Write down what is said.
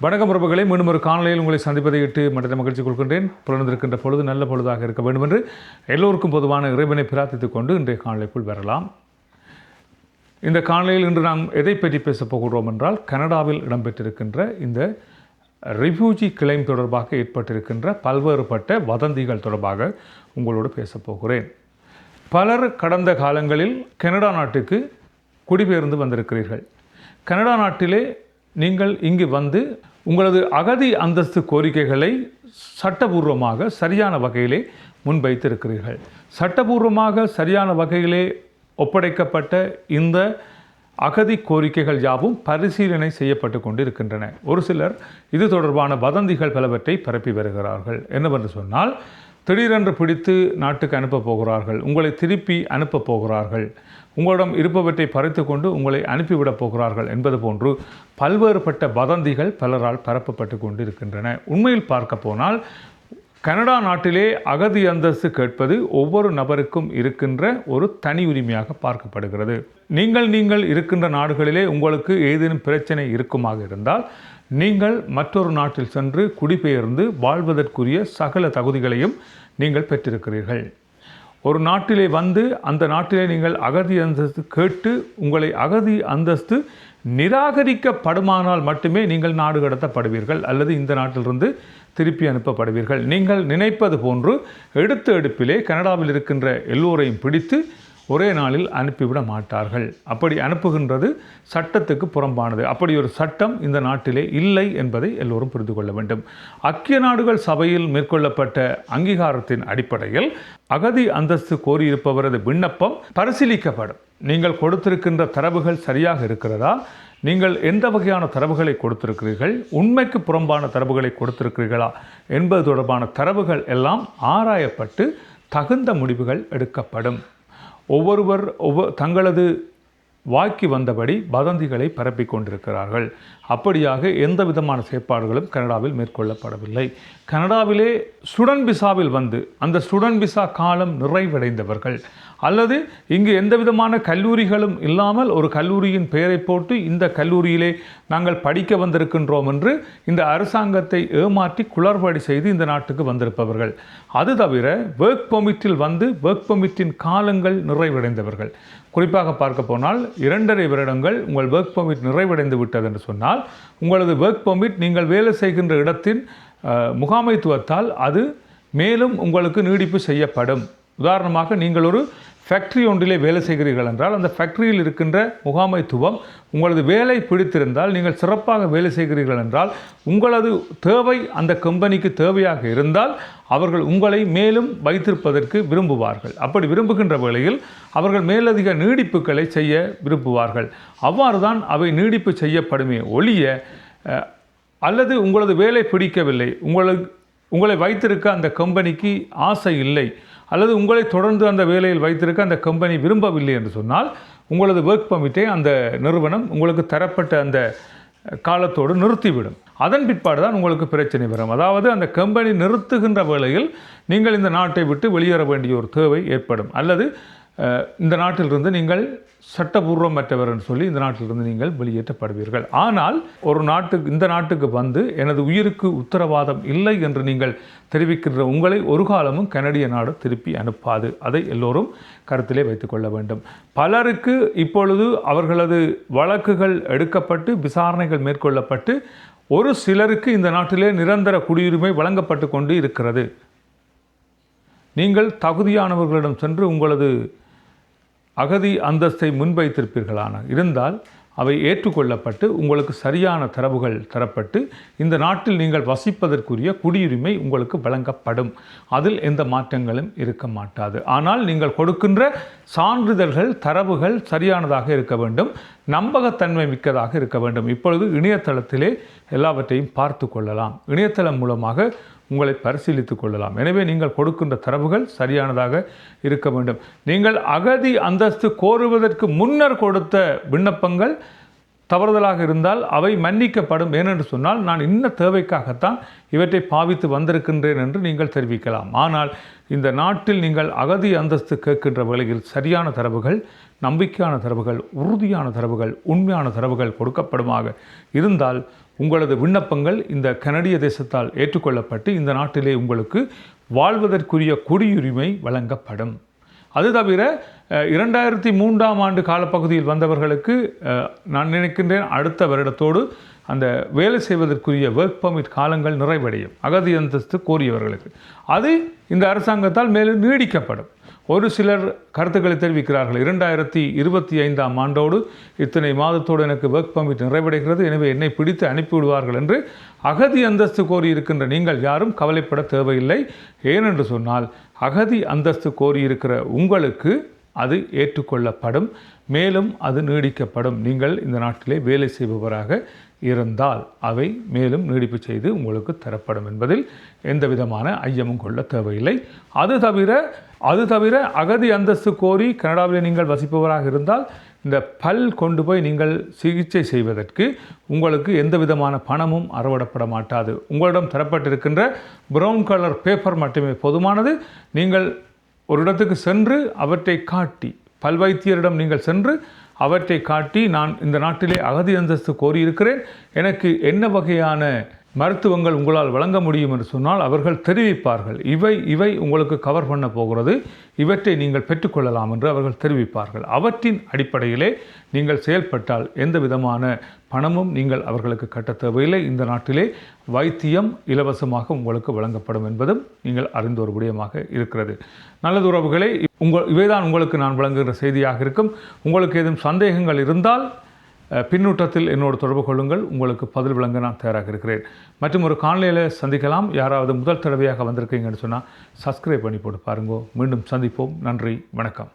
வணக்கம் உறவுகளை மீண்டும் ஒரு காணொலியில் உங்களை சந்திப்பதை இட்டு மற்ற மகிழ்ச்சி கொள்கின்றேன். புலர்ந்திருக்கின்ற பொழுது நல்ல பொழுதாக இருக்க வேண்டும் என்று எல்லோருக்கும் பொதுவான இறைவனை பிரார்த்தித்துக் கொண்டு இன்றைய காணொலிக்குள் வரலாம். இந்த காணொலியில் இன்று நாம் எதை பற்றி பேசப் போகிறோம் என்றால் கனடாவில் இடம்பெற்றிருக்கின்ற இந்த ரிஃப்யூஜி கிளைம் தொடர்பாக ஏற்பட்டிருக்கின்ற பல்வேறுபட்ட வதந்திகள் தொடர்பாக உங்களோடு பேசப் போகிறேன். பலர் கடந்த காலங்களில் கனடா நாட்டுக்கு குடிபெயர்ந்து வந்திருக்கிறீர்கள். கனடா நாட்டிலே நீங்கள் இங்கு வந்து உங்களது அகதி அந்தஸ்து கோரிக்கைகளை சட்டபூர்வமாக சரியான வகையிலே முன்வைத்திருக்கிறீர்கள். சட்டபூர்வமாக சரியான வகையிலே ஒப்படைக்கப்பட்ட இந்த அகதி கோரிக்கைகள் யாவும் பரிசீலனை செய்யப்பட்டு கொண்டிருக்கின்றன. ஒரு சிலர் இது தொடர்பான வதந்திகள் பலவற்றை பரப்பி வருகிறார்கள். என்னவென்று சொன்னால் திடீரென்று பிடித்து நாட்டுக்கு அனுப்பப் போகிறார்கள். உங்களை திருப்பி அனுப்பப் போகிறார்கள். உங்களிடம் இருப்பவற்றை பறித்து கொண்டு உங்களை அனுப்பிவிடப் போகிறார்கள் என்பது போன்று பல்வேறுபட்ட வதந்திகள் பலரால் பரப்பப்பட்டு கொண்டு இருக்கின்றன உண்மையில் பார்க்க போனால் கனடா நாட்டிலே அகதி அந்தஸ்து கேட்பது ஒவ்வொரு நபருக்கும் இருக்கின்ற ஒரு தனி உரிமையாக பார்க்கப்படுகிறது. நீங்கள் நீங்கள் இருக்கின்ற நாடுகளிலே உங்களுக்கு ஏதேனும் பிரச்சனை இருக்குமாக இருந்தால் நீங்கள் மற்றொரு நாட்டில் சென்று குடிபெயர்ந்து வாழ்வதற்குரிய சகல தகுதிகளையும் நீங்கள் பெற்றிருக்கிறீர்கள். ஒரு நாட்டிலே வந்து அந்த நாட்டிலே நீங்கள் அகதி அந்தஸ்து கேட்டு உங்களை அகதி அந்தஸ்து நிராகரிக்கப்படுமானால் மட்டுமே நீங்கள் நாடு கடத்தப்படுவீர்கள் அல்லது இந்த நாட்டிலிருந்து திருப்பி அனுப்பப்படுவீர்கள். நீங்கள் நினைப்பது போன்று எடுத்த எடுப்பிலே கனடாவில் இருக்கின்ற எல்லோரையும் பிடித்து ஒரே நாளில் அனுப்பிவிட மாட்டார்கள். அப்படி அனுப்புகின்றது சட்டத்துக்கு புறம்பானது. அப்படி ஒரு சட்டம் இந்த நாட்டிலே இல்லை என்பதை எல்லோரும் புரிந்து கொள்ள வேண்டும். ஐக்கிய நாடுகள் சபையில் மேற்கொள்ளப்பட்ட அங்கீகாரத்தின் அடிப்படையில் அகதி அந்தஸ்து கோரியிருப்பவரது விண்ணப்பம் பரிசீலிக்கப்படும். நீங்கள் கொடுத்திருக்கின்ற தரவுகள் சரியாக இருக்கிறதா? நீங்கள் எந்த வகையான தரவுகளை கொடுத்திருக்கிறீர்கள்? உண்மைக்கு புறம்பான தரவுகளை கொடுத்திருக்கிறீர்களா? என்பது தொடர்பான தரவுகள் எல்லாம் ஆராயப்பட்டு தகுந்த முடிவுகள் எடுக்கப்படும். ஒவ்வொருவர் ஒவ்வொரு தங்களது வாக்கி வந்தபடி வதந்திகளை பரப்பிக் கொண்டிருக்கிறார்கள். அப்படியாக எந்த விதமான செயற்பாடுகளும் கனடாவில் மேற்கொள்ளப்படவில்லை. கனடாவிலே ஸ்டூடெண்ட் விசாவில் வந்து அந்த ஸ்டூடெண்ட் விசா காலம் நிறைவடைந்தவர்கள். அல்லது இங்கு எந்த விதமான கல்லூரிகளும் இல்லாமல் ஒரு கல்லூரியின் பெயரை போட்டு இந்த கல்லூரியிலே நாங்கள் படிக்க வந்திருக்கின்றோம் என்று இந்த அரசாங்கத்தை ஏமாற்றி குளறுபடி செய்து இந்த நாட்டுக்கு வந்திருப்பவர்கள். அது தவிர ஒர்க் பெர்மிட்டில் வந்து ஒர்க் பெர்மிட்டின் காலங்கள் நிறைவடைந்தவர்கள். குறிப்பாக பார்க்க போனால் இரண்டரை வருடங்கள் உங்கள் ஒர்க் பெர்மிட் நிறைவடைந்து விட்டது என்று சொன்னால் உங்களது ஒர்க் பெர்மிட் நீங்கள் வேலை செய்கின்ற இடத்தின் முகாமைத்துவத்தால் அது மேலும் உங்களுக்கு நீடிப்பு செய்யப்படும். உதாரணமாக நீங்கள் ஒரு ஃபேக்ட்ரி ஒன்றிலே வேலை செய்கிறீர்கள் என்றால் அந்த ஃபேக்ட்ரியில் இருக்கின்ற முகாமைத்துவம் உங்களது வேலை பிடித்திருந்தால் நீங்கள் சிறப்பாக வேலை செய்கிறீர்கள் என்றால் உங்களது தேவை அந்த கம்பெனிக்கு தேவையாக இருந்தால் அவர்கள் உங்களை மேலும் வைத்திருப்பதற்கு விரும்புவார்கள். அப்படி விரும்புகின்ற வேளையில் அவர்கள் மேலதிக நீடிப்புகளை செய்ய விரும்புவார்கள். அவ்வாறு தான் அவை நீடிப்பு செய்யப்படுமே ஒழிய அல்லது உங்களது வேலை பிடிக்கவில்லை உங்களுக்கு உங்களை வைத்திருக்க அந்த கம்பெனிக்கு ஆசை இல்லை அல்லது உங்களை தொடர்ந்து அந்த வேலையில் வைத்திருக்க அந்த கம்பெனி விரும்பவில்லை என்று சொன்னால் உங்களது ஒர்க் பர்மிட்டை அந்த நிறுவனம் உங்களுக்கு தரப்பட்ட அந்த காலத்தோடு நிறுத்திவிடும். அதன் பிற்பாடு தான் உங்களுக்கு பிரச்சனை வரும். அதாவது அந்த கம்பெனி நிறுத்துகின்ற வேளையில் நீங்கள் இந்த நாட்டை விட்டு வெளியேற வேண்டிய ஒரு தேவை ஏற்படும். அல்லது இந்த நாட்டிலிருந்து நீங்கள் சட்டபூர்வமற்றவர் என்று சொல்லி இந்த நாட்டிலிருந்து நீங்கள் வெளியேற்றப்படுவீர்கள். ஆனால் ஒரு நாட்டுக்கு இந்த நாட்டுக்கு வந்து எனது உயிருக்கு உத்தரவாதம் இல்லை என்று நீங்கள் தெரிவிக்கின்ற உங்களை ஒரு காலமும் கனடிய நாடு திருப்பி அனுப்பாது. அதை எல்லோரும் கருத்திலே வைத்துக்கொள்ள வேண்டும். பலருக்கு இப்பொழுது அவர்களது வழக்குகள் எடுக்கப்பட்டு விசாரணைகள் மேற்கொள்ளப்பட்டு ஒரு சிலருக்கு இந்த நாட்டிலே நிரந்தர குடியுரிமை வழங்கப்பட்டு கொண்டு இருக்கிறது. நீங்கள் தகுதியானவர்களிடம் சென்று உங்களது அகதி அந்தஸ்தை முன்வைத்திருப்பீர்களான. இருந்தால் அவை ஏற்றுக்கொள்ளப்பட்டு உங்களுக்கு சரியான தரவுகள் தரப்பட்டு இந்த நாட்டில் நீங்கள் வசிப்பதற்குரிய குடியுரிமை உங்களுக்கு வழங்கப்படும். அதில் எந்த மாற்றங்களும் இருக்க மாட்டாது. ஆனால் நீங்கள் கொடுக்கின்ற சான்றிதழ்கள் தரவுகள் சரியானதாக இருக்க வேண்டும். நம்பகத்தன்மை மிக்கதாக இருக்க வேண்டும். இப்பொழுது இணையதளத்திலே எல்லாவற்றையும் பார்த்து கொள்ளலாம். இணையதளம் மூலமாக உங்களை பரிசீலித்துக் கொள்ளலாம். எனவே நீங்கள் கொடுக்கின்ற தரவுகள் சரியானதாக இருக்க வேண்டும். நீங்கள் அகதி அந்தஸ்து கோருவதற்கு முன்னர் கொடுத்த விண்ணப்பங்கள் தவறுதலாக இருந்தால் அவை மன்னிக்கப்படும். ஏனென்று சொன்னால் நான் இன்ன தேவைக்காகத்தான் இவற்றை பாவித்து வந்திருக்கின்றேன் என்று நீங்கள் தெரிவிக்கலாம். ஆனால் இந்த நாட்டில் நீங்கள் அகதி அந்தஸ்து கேட்கின்ற வேளையில் சரியான தரவுகள் நம்பிக்கையான தரவுகள் உறுதியான தரவுகள் உண்மையான தரவுகள் கொடுக்கப்படுமாக இருந்தால் உங்களது விண்ணப்பங்கள் இந்த கனடிய தேசத்தால் ஏற்றுக்கொள்ளப்பட்டு இந்த நாட்டிலே உங்களுக்கு வாழ்வதற்குரிய குடியுரிமை வழங்கப்படும். அது தவிர இரண்டாயிரத்தி மூன்றாம் ஆண்டு காலப்பகுதியில் வந்தவர்களுக்கு நான் நினைக்கின்றேன் அடுத்த வருடத்தோடு அந்த வேலை செய்வதற்குரிய ஒர்க் பர்மிட் காலங்கள் நிறைவடையும். அகதி அந்தஸ்து கோரியவர்களுக்கு. அது இந்த அரசாங்கத்தால் மேலும் நீடிக்கப்படும். ஒரு சிலர் கருத்துக்களை தெரிவிக்கிறார்கள். இரண்டாயிரத்தி இருபத்தி ஐந்தாம் ஆண்டோடு இத்தனை மாதத்தோடு எனக்கு ஒர்க் பர்மிட் நிறைவடைகிறது. எனவே என்னை பிடித்து அனுப்பிவிடுவார்கள் என்று அகதி அந்தஸ்து கோரியிருக்கின்ற நீங்கள் யாரும் கவலைப்பட தேவையில்லை. ஏனென்று சொன்னால் அகதி அந்தஸ்து கோரியிருக்கிற உங்களுக்கு அது ஏற்றுக்கொள்ளப்படும். மேலும் அது நீடிக்கப்படும். நீங்கள் இந்த நாட்டிலே வேலை செய்பவராக இருந்தால் அவை மேலும் நீடிப்பு செய்து உங்களுக்கு தரப்படும் என்பதில் எந்த விதமான ஐயமும் கொள்ள தேவையில்லை. அது தவிர அது தவிர அகதி அந்தஸ்து கோரி கனடாவில் நீங்கள் வசிப்பவராக இருந்தால் இந்த பல் கொண்டு போய் நீங்கள் சிகிச்சை செய்வதற்கு உங்களுக்கு எந்த விதமான பணமும் அறவிடப்பட மாட்டாது. உங்களிடம் தரப்பட்டிருக்கின்ற ப்ரௌன் கலர் பேப்பர் மட்டுமே போதுமானது. நீங்கள் ஒரு இடத்துக்கு சென்று அவற்றை காட்டி பல்வைத்தியரிடம் நீங்கள் சென்று அவற்றை காட்டி நான் இந்த நாட்டிலே அகதி அந்தஸ்து கோரியிருக்கிறேன். எனக்கு என்ன வகையான மருத்துவங்கள் உங்களால் வழங்க முடியும் என்று சொன்னால் அவர்கள் தெரிவிப்பார்கள். இவை இவை உங்களுக்கு கவர் பண்ண போகிறது. இவற்றை நீங்கள் பெற்றுக்கொள்ளலாம் என்று அவர்கள் தெரிவிப்பார்கள். அவற்றின் அடிப்படையிலே நீங்கள் செயல்பட்டால் எந்த விதமான பணமும் நீங்கள் அவர்களுக்கு கட்ட தேவையில்லை. இந்த நாட்டிலே வைத்தியம் இலவசமாக உங்களுக்கு வழங்கப்படும் என்பதும் நீங்கள் அறிந்த ஒரு விடயமாக இருக்கிறது. நல்லது உறவுகளே உங்கள் இவைதான் உங்களுக்கு நான் வழங்குகிற செய்தியாக இருக்கும். உங்களுக்கு ஏதும் சந்தேகங்கள் இருந்தால் பின்னூட்டத்தில் என்னோடு தொடர்பு கொள்ளுங்கள். உங்களுக்கு பதில் விளங்க நான் தயாராக இருக்கிறேன். மற்றும் ஒரு காணொலியில் சந்திக்கலாம். யாராவது முதல் தடவையாக வந்திருக்கீங்கன்னு சொன்னால் சப்ஸ்கிரைப் பண்ணி போட்டு பாருங்கோ. மீண்டும் சந்திப்போம். நன்றி. வணக்கம்.